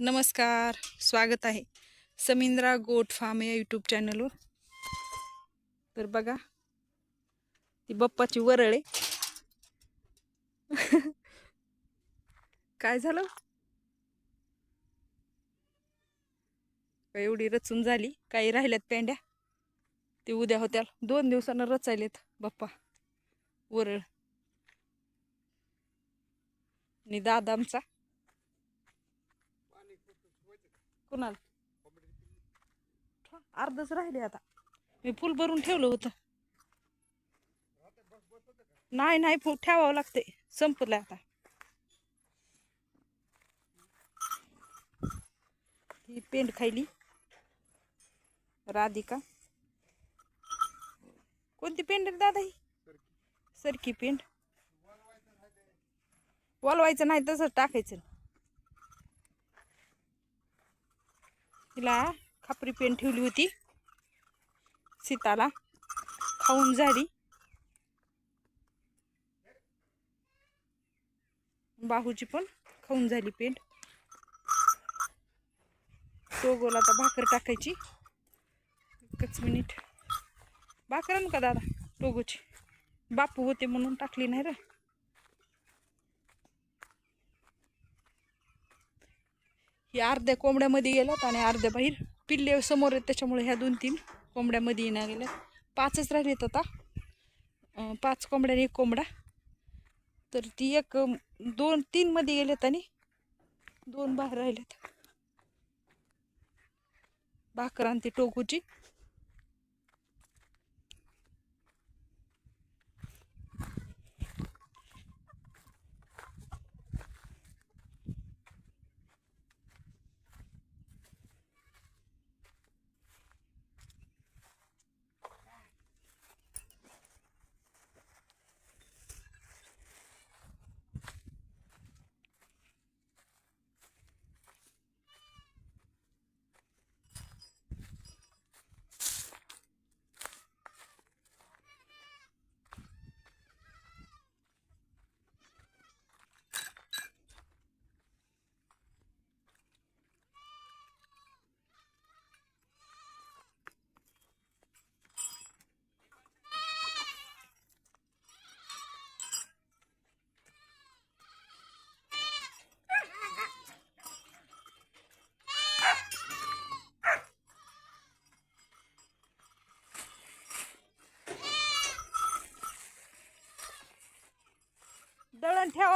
नमस्कार स्वागत आहे समिंद्रा गोट फार्म या यूट्यूब चॅनलवर तर बघा ती बप्पाची वरळ. आहे काय झालं? काय एवढी रचून झाली? काही राहिल्यात पेंड्या? ते उद्या होत्या दोन दिवसानं रचायलेत बाप्पा. वरळ. आणि दादा आमचा कुणाल? अर्धच राहिले आता. मी फुल भरून ठेवलं होतं. नाही नाही फुल ठेवावं लागते संपलं आता. ही पेंट खायली. राधिका. कोणती पेंट आहे दादा ही? सरकी पेंट वलवायचं नाही तसंच टाकायचं. तिला खापरी पेन ठेवली होती. सीताला खाऊन झाली. बाहूची पण खाऊन झाली पेंट. टोगोला आता भाकर टाकायची. एकच मिनिट भाकर का दादा? टोगोची बापू होते म्हणून टाकली नाही रे. ही अर्ध्या कोंबड्यामध्ये गेल्यात आणि अर्ध्या बाहेर पिल्ले समोर आहेत त्याच्यामुळे ह्या दोन तीन कोंबड्यामध्ये येण्या गेल्या. पाचच राहिलेत आता. पाच कोंबड्या आणि एक कोंबडा. तर ती एक दोन तीनमध्ये गेल्यात आणि दोन बाहेर राहिलेत. भाकर आणि ती टोकूची.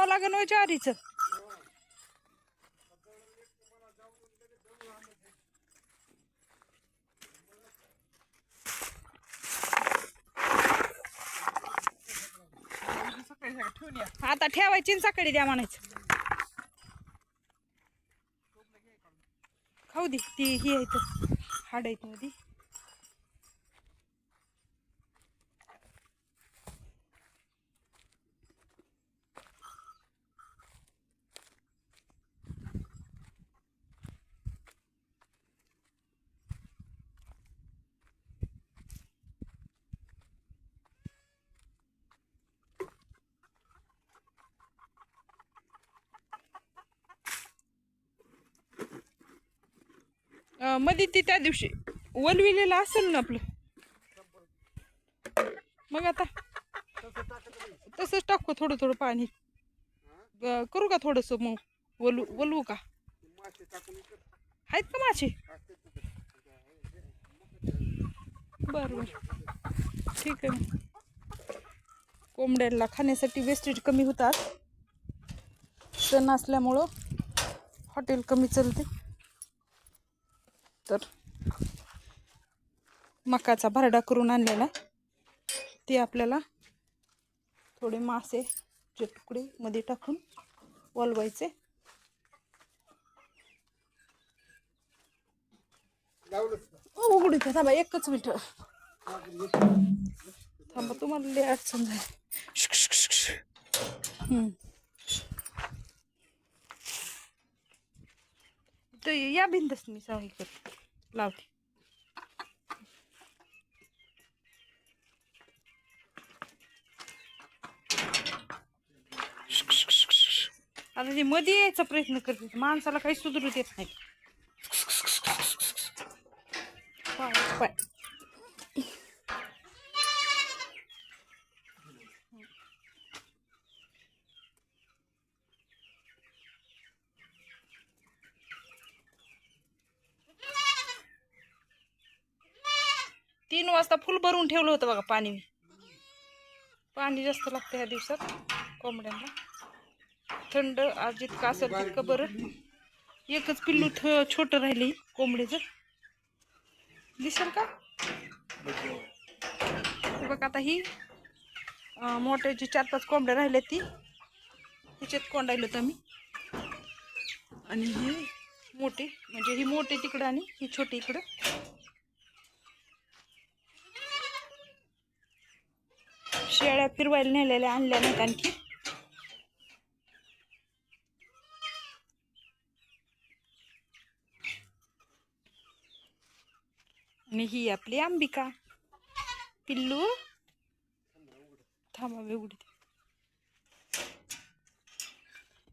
दळण लागेल हो ज्वारीचं. आता ठेवायची सकाळी द्या म्हणायचं. खाऊ दे ती ही आहे तर हाड आहेत मध्ये मध्ये ती त्या दिवशी वलविलेलं असेल ना आपलं. मग आता तसंच टाकू थोडं थोडं पाणी. करू का थोडस मग वलू वलवू का? आहेत का मासे? बरं ठीक आहे. कोंबड्याला खाण्यासाठी वेस्टेज कमी होतात. सण असल्यामुळं हॉटेल कमी चलते. तर मकाचा भरडा करून आणलेला ते आपल्याला थोडे मासे जे तुकडे मध्ये टाकून वलवायचे. उघडी थांबा एकच मिनिट. थांबा तुम्हाला लय अडचण झाली. या बिंदस मी सांगितलं करते. लावते आता ते मध्ये यायचा प्रयत्न करते. माणसाला काही सुधरू देत नाही. तीन वाजता फुल भरून ठेवलं होतं बघा पाणी मी. पाणी जास्त लागतं ह्या दिवसात कोंबड्यांना. थंड आज जितकं असेल तितकं बरं. एकच पिल्लू थ छोटं राहिले कोंबडीचं. दिसेल का? बघा आता ही मोठे जे चार पाच कोंबड्या राहिल्या ती त्याच्यात कोंडायलो होतं मी. आणि ही मोठी म्हणजे ही मोठी तिकडं आणि ही छोटी इकडं. शेळ्या फिरवायला नेलेल्या आणल्या नाहीत आणखी. आणि ही आपली अंबिका. पिल्लू. थांबा मी उघडी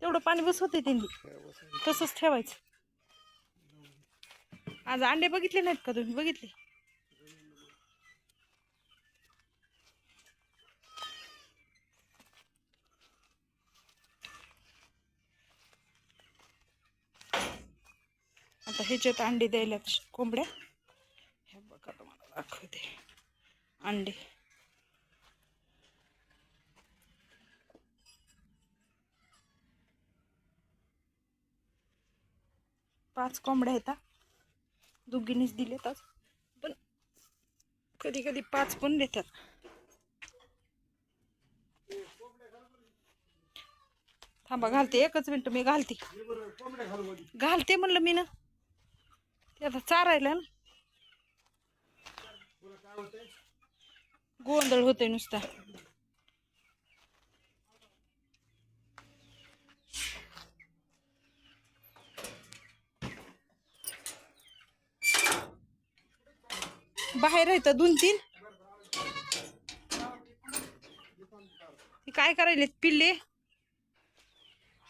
तेवढं पाणी बस होते त्यांनी. तसंच ठेवायचं. आज अंडे बघितले नाहीत का तुम्ही? बघितले? आता ह्याच्यात अंडी द्यायला कोंबड्या. हे बघा तुम्हाला दाखवते. अंडी. पाच कोंबड्या आहेत हा. दोघींनीच दिलेत आज. पण कधी कधी पाच पण देतात. थांबा घालते. एकच मिनटं मी घालते. घालते म्हणलं मी ना. ते आता चारायला ना. गोंधळ होतोय नुसता. बाहेर येतं दोन तीन. काय करायलेत पिल्ले?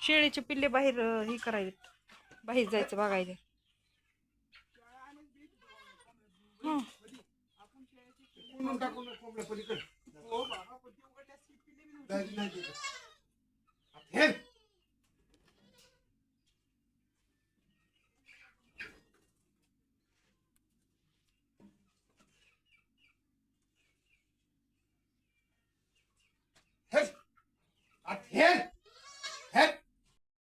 शेळीचे पिल्ले बाहेर हे करायलेत. बाहेर जायचं बघायला हं. म्हणून टाकून कोंबड्या पलीकडे जायचं नाही तिथं. नाही